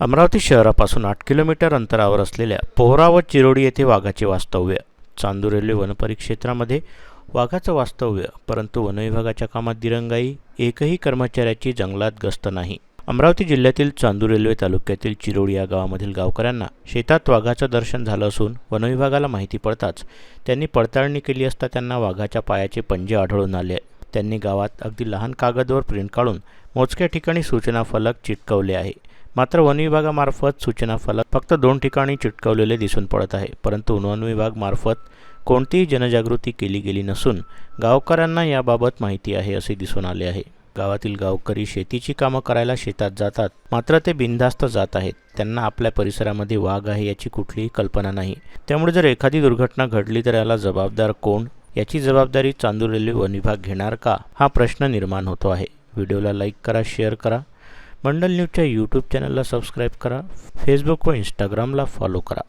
अमरावती शहरापासून आठ किलोमीटर अंतरावर असलेल्या पोहरा व चिरोडी येथे वाघाचे वास्तव्य. चांदूर रेल्वे वनपरिक्षेत्रामध्ये वाघाचं वास्तव्य परंतु वनविभागाच्या कामात दिरंगाई एकही कर्मचाऱ्याची जंगलात गस्त नाही. अमरावती जिल्ह्यातील चांदूर रेल्वे तालुक्यातील चिरोडी या गावामधील गावकऱ्यांना शेतात वाघाचं दर्शन झालं असून वनविभागाला माहिती पडताच त्यांनी पडताळणी केली असता त्यांना वाघाच्या पायाचे पंजे आढळून आले. त्यांनी गावात अगदी लहान कागदवर प्रिंट काढून मोजक्या ठिकाणी सूचना फलक चिटकवले आहे. मात्र वन विभागामार्फत सूचना फलक फक्त दोन ठिकाणी चिटकवलेले दिसून पडत आहे परंतु वन विभागमार्फत कोणतीही जनजागृती केली गेली नसून गावकऱ्यांना याबाबत माहिती आहे असे दिसून आले आहे. गावातील गावकरी शेतीची कामं करायला शेतात जातात मात्र ते बिनधास्त जात आहेत. त्यांना आपल्या परिसरामध्ये वाघ आहे याची कुठलीही कल्पना नाही. त्यामुळे जर एखादी दुर्घटना घडली तर याला जबाबदार कोण? याची जबाबदारी चांदूर रेल्वे वन विभाग घेणार का? हा प्रश्न निर्माण होतो आहे. व्हिडिओला लाईक करा शेअर करा. मंडल न्यूजच्या यूट्यूब चॅनलला सबस्क्राईब करा फेसबुक व इंस्टाग्रामला फॉलो करा.